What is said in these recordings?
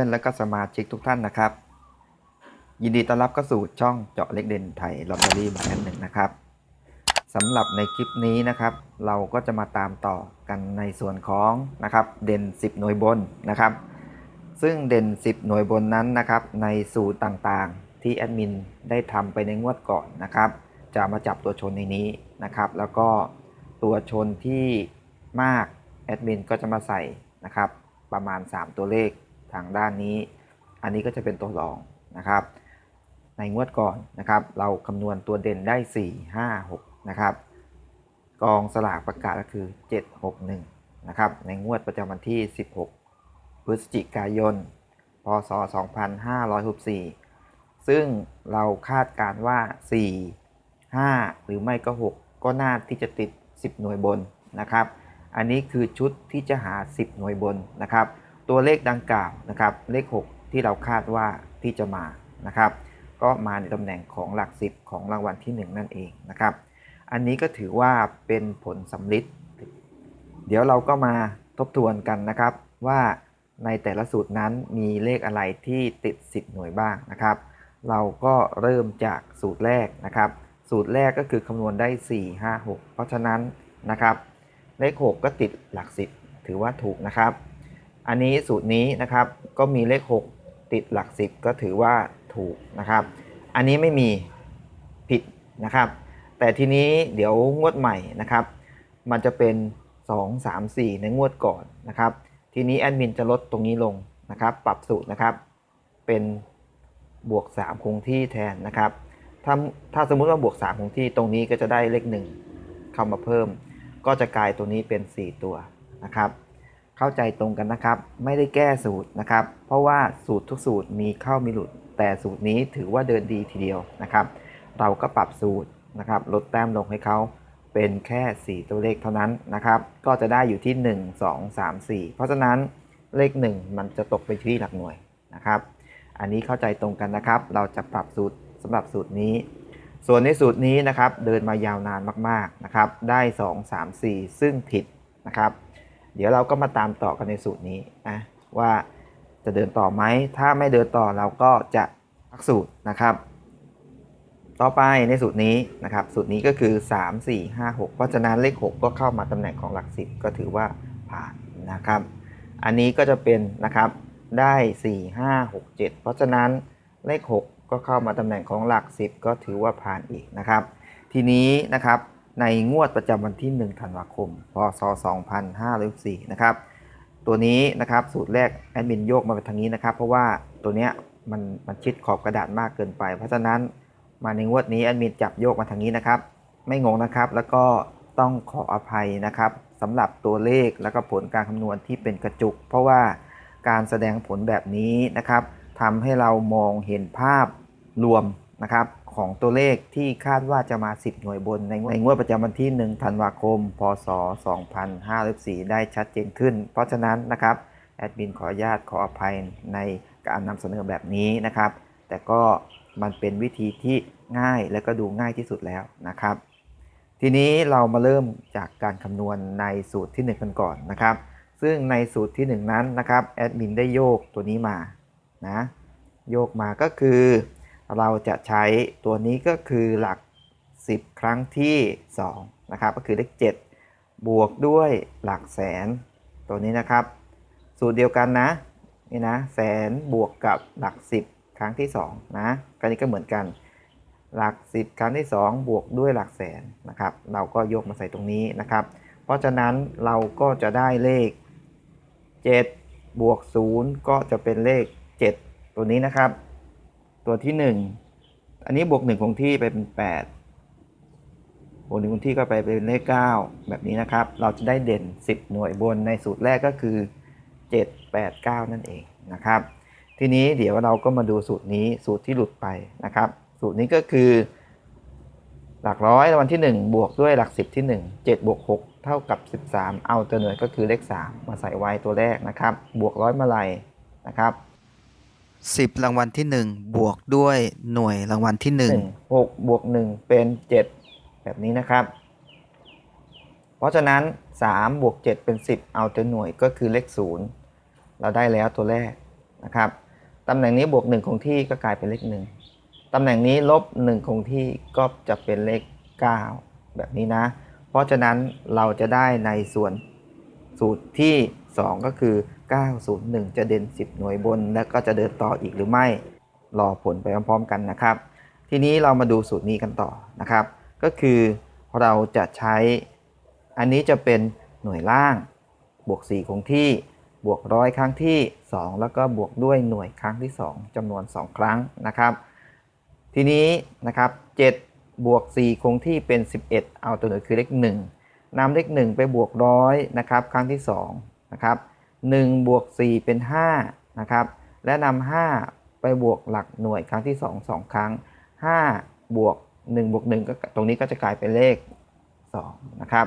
เพื่อนๆและก็สมาชิกทุกท่านนะครับ ยินดีต้อนรับเข้าสู่ช่องเจาะเล็กเด่นไทยลอตเตอรี่บายอันหนึ่งนะครับสำหรับในคลิปนี้นะครับ เราก็จะมาตามต่อกันในส่วนของนะครับ เด่น 10 หน่วยบนนะครับ ซึ่งเด่น 10 หน่วยบนนั้นนะครับ ในสูตรต่างๆ ที่แอดมินได้ทำไปในงวดก่อนนะครับ จะมาจับตัวชนในนี้นะครับ แล้วก็ตัวชนที่มากแอดมินก็จะมาใส่นะครับประมาณ 3 ตัวเลข ทางด้านนี้ อันนี้ก็จะเป็นตัวรองนะครับ ในงวดก่อนนะครับ เราคำนวณตัวเด่นได้ 4 5 6 นะครับ กองสลากประกาศก็คือ 761 นะครับ ในงวดประจำวันที่ 16 พฤศจิกายน พศ 2564 ซึ่งเราคาดการ์ว่า 4 5 หรือไม่ก็ 6 ก็น่าที่จะติด 10 หน่วยบนนะครับ อันนี้คือชุดที่จะหา 10 หน่วยบนนะครับ ตัวเลขดังกล่าวนะครับเลข 6 ที่เราคาดว่าที่จะมานะครับ ก็มาในตำแหน่งของหลัก 10 ของรางวัลที่ 1 นั่นเองนะครับ อันนี้ก็ถือว่าเป็นผลสำลิดเดี๋ยวเราก็มาทบทวนกันนะครับว่าในแต่ละสูตรนั้นมีเลขอะไรที่ติด 10 หน่วยบ้างนะครับ เราก็เริ่มจากสูตรแรกนะครับ สูตรแรกก็คือคำนวณได้ 4 5 6 เพราะฉะนั้นนะครับ เลข 6 ก็ติดหลัก 10 ถือว่าถูกนะครับ อันนี้สูตรนี้นะครับก็มีเลข 6 ติดหลัก 10 ก็ถือว่าถูกนะครับ อันนี้ไม่มีผิดนะครับ แต่ทีนี้เดี๋ยวงวดใหม่นะครับ มันจะเป็น 2 3 4 ในงวดก่อนนะครับ ทีนี้แอดมินจะลดตรงนี้ลงนะครับ ปรับสูตรนะครับ เป็นบวก 3 คงที่แทนนะครับถ้าถ้าสมมุติว่าบวก 3 คงที่ตรงนี้ก็จะได้เลข 1 เข้ามาเพิ่ม ก็จะกลายตัวนี้เป็น 4 ตัวนะครับ เข้าใจตรงกันนะครับ ไม่ได้แก้สูตรนะครับ เพราะว่าสูตรทุกสูตรมีเข้ามีหลุด แต่สูตรนี้ถือว่าเดินดีทีเดียวนะครับ เราก็ปรับสูตรนะครับลดแต้มลงให้เขาเป็นแค่ 4 ตัวเลขเท่านั้นนะครับ ก็จะได้อยู่ที่ 1 2 3 4 เพราะฉะนั้นเลข 1 มันจะตกไปที่หลักหน่วยนะครับ อันนี้เข้าใจตรงกันนะครับ เราจะปรับสูตรสำหรับสูตรนี้ ส่วนในสูตรนี้นะครับ เดินมายาวนานมากๆนะครับ ได้ 2 3 4 ซึ่งผิดนะครับ เดี๋ยวเราก็มาตามต่อกันในสูตรนี้นะว่าจะเดินต่อไหม ถ้าไม่เดินต่อเราก็จะพักสูตรนะครับ ต่อไปในสูตรนี้นะครับ สูตรนี้ก็คือ 3 4 5 6 เพราะฉะนั้นเลข 6 ก็เข้ามาตำแหน่งของหลัก10ก็ถือว่าผ่านนะครับ อันนี้ก็จะเป็นนะครับได้ 4 5 6 7 เพราะฉะนั้นเลข 6 ก็เข้ามาตำแหน่งของหลัก 10 ก็ถือว่าผ่านอีกนะครับ ทีนี้นะครับ ในงวดประจำวันที่ 1 ธันวาคม พศ 2564นะครับ ตัวนี้นะครับสูตรแรกแอดมินโยกมาไปทางนี้นะครับ เพราะว่าตัวเนี้ยมันมันชิดขอบกระดาษมากเกินไป เพราะฉะนั้นมาในงวดนี้แอดมินจับโยกมาทางนี้นะครับ ไม่งงนะครับ แล้วก็ต้องขออภัยนะครับสำหรับตัวเลขแล้วก็ผลการคำนวณที่เป็นกระจุก เพราะว่าการแสดงผลแบบนี้นะครับทำให้เรามองเห็นภาพรวมนะครับ ของตัวเลขที่คาดว่าจะมา 10 หน่วยบนในงวดประจำวันที่ 1 ธันวาคม พศ 2564 ได้ชัดเจนขึ้น เพราะฉะนั้นนะครับแอดมินขออนุญาตขออภัยในการนำเสนอแบบนี้นะครับ แต่ก็มันเป็นวิธีที่ง่ายและก็ดูง่ายที่สุดแล้วนะครับ ทีนี้เรามาเริ่มจากการคำนวณในสูตรที่ 1 กันก่อนนะครับ ซึ่งในสูตรที่ 1 นั้นนะครับแอดมินได้โยกตัวนี้มานะโยกมาก็คือ เราจะใช้ตัวนี้ก็คือหลัก 10 ครั้งที่2นะครับก็คือเลข7 บวกด้วยหลักแสน ตัวนี้นะครับ สูตรเดียวกันนะนี่นะแสนบวกกับหลัก 10 ครั้งที่2นะก็นี้ก็เหมือนกัน หลัก 10 ครั้งที่ 2 บวกด้วยหลักแสนนะครับ เราก็ยกมาใส่ตรงนี้นะครับ เพราะฉะนั้นเราก็จะได้เลข 7 บวก 0 ก็จะเป็นเลข 7 ตัวนี้นะครับ ตัวที่ 1 อันนี้บวก1คงที่ไปเป็น 8 บวก1คงที่ก็ไปเป็นเลข9แบบนี้นะครับ เราจะได้เด่น 10 หน่วยบนในสูตรแรกก็คือ 7 8 9 นั่นเองนะครับ ทีนี้เดี๋ยวเราก็มาดูสูตรนี้สูตรที่หลุดไปนะครับ สูตรนี้ก็คือ หลักร้อยรางวัลที่ 1 บวกด้วยหลัก 10 ที่ 1 7บวก6เท่ากับ 13 เอาตัวหน่วยก็คือเลข 3 มาใส่ไว้ตัวแรกนะครับ บวกร้อยมาลัยนะครับ 10รางวัลที่1บวกด้วยหน่วยรางวัลที่หนึ่งหกบวกหนึ่งเป็นเจ็ดแบบนี้นะครับ เพราะฉะนั้นสามบวกเจ็ดเป็นสิบเอาแตัวหน่วยก็คือเลขศูนย์เราได้แล้วตัวแรกนะครับ ตำแหน่งนี้บวก1คงที่ก็กลายเป็นเลข1ตำแหน่งนี้ลบ1คงที่ก็จะเป็นเลข9แบบนี้นะ เพราะฉะนั้นเราจะได้ในส่วนสูตรที่2ก็คือ 901 จะเด่น 10 หน่วยบน แล้วก็จะเดินต่ออีกหรือไม่ รอผลไปพร้อมๆกันนะครับ ทีนี้เรามาดูสูตรนี้กันต่อนะครับ ก็คือเราจะใช้ อันนี้จะเป็นหน่วยล่าง บวก 4 คงที่ บวกร้อยครั้งที่ 2 แล้วก็บวกด้วยหน่วยครั้งที่ 2จำนวน 2 ครั้งนะครับ ทีนี้นะครับ7บวก 4 คงที่เป็น 11 เอาตัวหน่วยคือเลข1นำเลข1ไปบวกร้อยนะครับ ครั้งที่2นะครับ 1บวก4เป็น5นะครับ และนำ5ไปบวกหลักหน่วยครั้งที่ 2 2 ครั้ง 5 บวก1บวก1ก็ตรงนี้ก็จะกลายเป็นเลข2นะครับ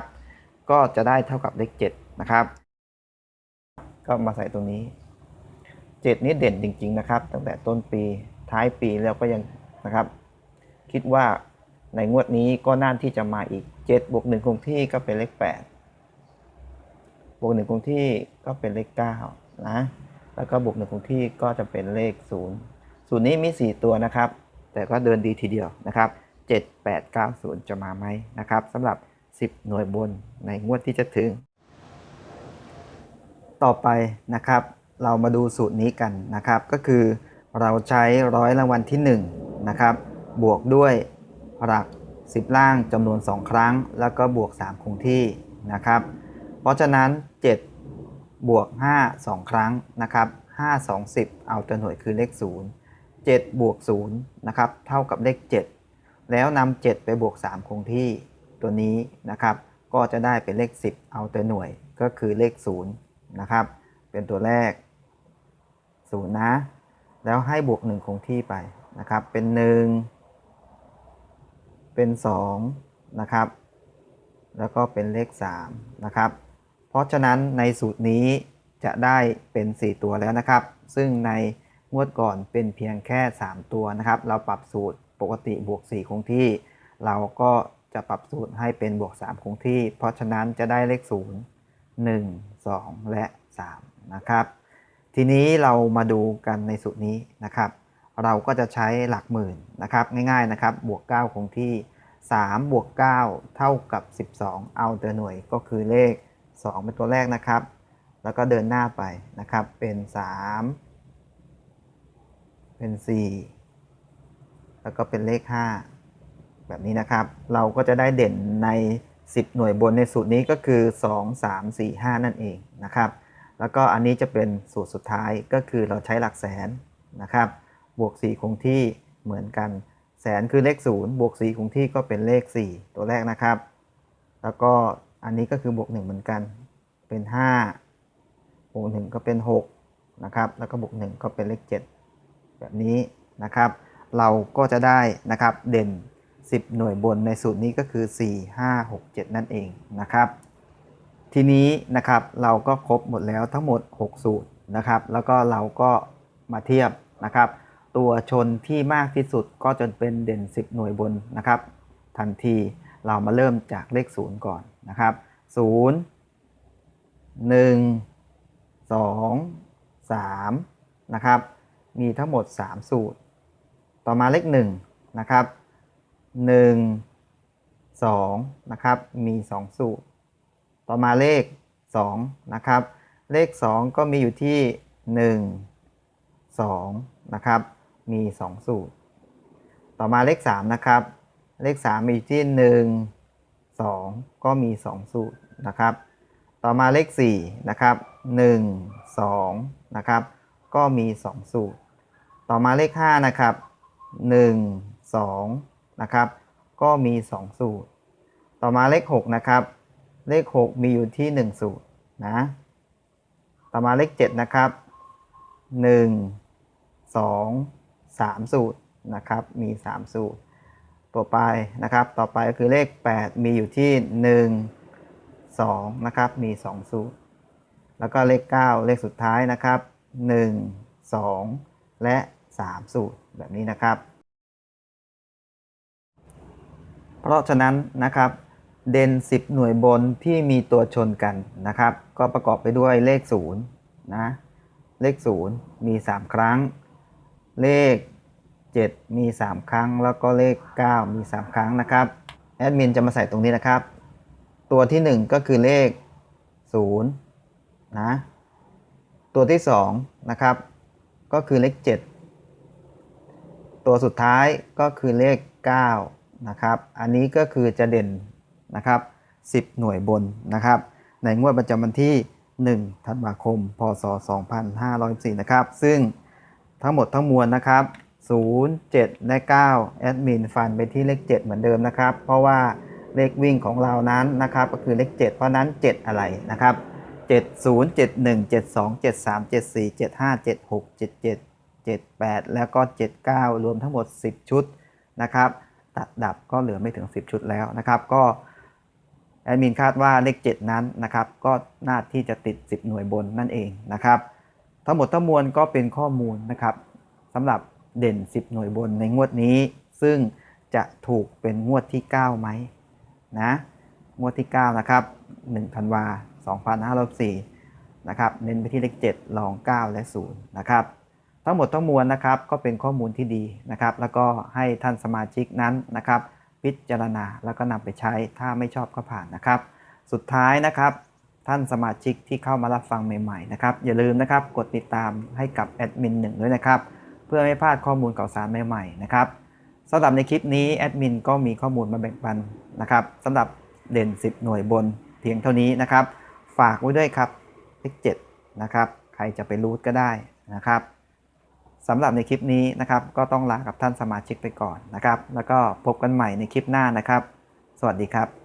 ก็จะได้เท่ากับเลข7นะครับ ก็มาใส่ตรงนี้ 7 นี้เด่นจริง ๆ นะครับ ตั้งแต่ต้นปีท้ายปีแล้วก็ยังนะครับ คิดว่าในงวดนี้ก็น่าที่จะมาอีก 7 บวก1คงที่ก็เป็นเลข 8 วก1คงที่ก็เป็นเลข9นะแล้วก็บวก1คงที่ก็จะเป็นเลข0สูตรนี้มี 4 ตัวนะครับ แต่ก็เดินดีทีเดียวนะครับ 7 8 9 0 จะมาไหมนะครับสำหรับ 10 หน่วยบนในงวดที่จะถึง ต่อไปนะครับ เรามาดูสูตรนี้กันนะครับ ก็คือเราใช้ร้อยรางวัลที่1นะครับบวกด้วยหลัก 10 ล่างจำนวน 2 ครั้ง แล้วก็บวก 3 คงที่นะครับ เพราะฉะนั้น 7 บวก 5 2 ครั้งนะครับ 5 2 10 เอาตัวหน่วยคือเลข 0 7 บวก 0 นะครับ เท่ากับเลข 7 แล้วนำ7ไปบวก 3 คงที่ตัวนี้นะครับ ก็จะได้เป็นเลข 10 เอาตัวหน่วยก็คือเลข 0 นะครับ เป็นตัวแรก 0 นะ แล้วให้บวก 1 คงที่ไปนะครับ เป็น 1 เป็น 2 นะครับ แล้วก็เป็นเลข 3 นะครับ เพราะฉะนั้นในสูตรนี้จะได้เป็น 4 ตัวแล้วนะครับ ซึ่งในงวดก่อนเป็นเพียงแค่ 3 ตัวนะครับ เราปรับสูตรปกติบวก 4 คงที่ เราก็จะปรับสูตรให้เป็นบวก 3 คงที่ เพราะฉะนั้นจะได้เลข 0 1 2 และ 3 นะครับ ทีนี้เรามาดูกันในสูตรนี้นะครับ เราก็จะใช้หลักหมื่นนะครับ ง่ายๆนะครับ บวก 9 คงที่ 3 บวก 9 เท่ากับ 12 เอาตัวหน่วยก็คือเลข 2 เป็นตัวแรกนะครับ แล้วก็เดินหน้าไปนะครับ เป็น 3 เป็น 4 แล้วก็เป็นเลข 5 แบบนี้นะครับ เราก็จะได้เด่นใน 10 หน่วยบนในสูตรนี้ก็คือ 2 3 4 5 นั่นเองนะครับ แล้วก็อันนี้จะเป็นสูตรสุดท้ายก็คือเราใช้หลักแสนนะครับ บวก 4 คงที่เหมือนกัน แสนคือเลข 0 บวก 4 คงที่ก็เป็นเลข 4 ตัวแรกนะครับ แล้วก็ อันนี้ก็คือบวก1เหมือนกัน เป็น 5 บวก 1 ก็เป็น 6 นะครับ แล้วก็บวก 1 ก็เป็นเลข 7 แบบนี้นะครับ เราก็จะได้นะครับเด่น 10 หน่วยบนในสูตรนี้ก็คือ 4 5 6 7 นั่นเองนะครับ ทีนี้นะครับเราก็ครบหมดแล้วทั้งหมด 6 สูตรนะครับ แล้วก็เราก็มาเทียบนะครับ ตัวชนที่มากที่สุดก็จะเป็นเด่น 10 หน่วยบนนะครับ ทันที เรามาเริ่มจากเลข 0 ก่อนนะครับ 0 1 2 3 นะครับ มีทั้งหมด 3 สูตร ต่อมาเลข 1 นะครับ 1 2 นะครับ มี 2 สูตร ต่อมาเลข 2 นะครับ เลข 2 ก็มีอยู่ที่ 1 2 นะครับ มี 2 สูตร ต่อมาเลข 3 นะครับ เลข 3 มีอยู่ที่ 1 2 ก็มี 2 สูตรนะครับ ต่อมาเลข 4 นะครับ 1 2 นะครับ ก็มี 2 สูตร ต่อมาเลข 5 นะครับ 1 2 นะครับ ก็มี 2 สูตร ต่อมาเลข 6 นะครับ เลข 6 มีอยู่ที่ 1 สูตรนะ ต่อมาเลข 7 นะครับ 1 2 3 สูตรนะครับ มี 3 สูตร ต่อไปนะครับ ต่อไปก็คือเลข 8 มีอยู่ที่ 1 2 นะครับ มี2สูตร แล้วก็เลข 9 เลขสุดท้ายนะครับ 1 2 และ 3 สูตรแบบนี้นะครับ เพราะฉะนั้นนะครับ เด่น 10 หน่วยบนที่มีตัวชนกันนะครับ ก็ประกอบไปด้วยเลข 0 นะ เลข 0 มี 3 ครั้ง เลข 7 มี 3 ครั้ง แล้วก็เลข 9 มี 3 ครั้งนะครับแอดมินจะมาใส่ตรงนี้นะครับ ตัวที่ 1 ก็คือเลข0นะตัวที่2นะครับก็คือเลข 7 ตัวสุดท้ายก็คือเลข9นะครับอันนี้ก็คือจะเด่นนะครับ10 หน่วยบนนะครับ ในงวดประจำวันที่ 1 ธันวาคม พศ 2514นะครับ ซึ่งทั้งหมดทั้งมวลนะครับ 0 7 และ 9 แอดมินฟันไปที่เลข 7 เหมือนเดิมนะครับ เพราะว่าเลขวิ่งของเรานั้นนะครับก็คือเลข 7 เพราะนั้น 7 อะไรนะครับ 70 71 72 73 74 75 76 77 78 แล้วก็ 79 รวมทั้งหมด 10 ชุดนะครับ ตัดดับก็เหลือไม่ถึง 10 ชุดแล้วนะครับ ก็แอดมินคาดว่าเลข 7 นั้นนะครับ ก็น่าที่จะติด 10 หน่วยบนนั่นเองนะครับ ทั้งหมดทั้งมวลก็เป็นข้อมูลนะครับสำหรับ เด่น 10 หน่วยบนในงวดนี้ ซึ่งจะถูกเป็นงวดที่ 9 ไหมนะงวดที่ 9 นะครับ1ธันวา2564นะครับเน้นไปที่เลข 7 ลอง 9 และ 0 นะครับทั้งหมดทั้งมวลนะครับก็เป็นข้อมูลที่ดีนะครับ แล้วก็ให้ท่านสมาชิกนั้นนะครับ พิจารณาแล้วก็นำไปใช้ถ้าไม่ชอบก็ผ่านนะครับ สุดท้ายนะครับ ท่านสมาชิกที่เข้ามารับฟังใหม่ๆนะครับอย่าลืมนะครับกดติดตามให้กับแอดมินหนึ่งด้วยนะครับ เพื่อไม่พลาดข้อมูลข่าวสารใหม่ๆนะครับสำหรับในคลิปนี้แอดมินก็มีข้อมูลมาแบ่งปันนะครับสำหรับเด่น 10 หน่วยบนเพียงเท่านี้นะครับ ฝากไว้ด้วยครับเลข7นะครับใครจะไปรูทก็ได้นะครับสำหรับในคลิปนี้นะครับ ก็ต้องลากับท่านสมาชิกไปก่อนนะครับ แล้วก็พบกันใหม่ในคลิปหน้านะครับ สวัสดีครับ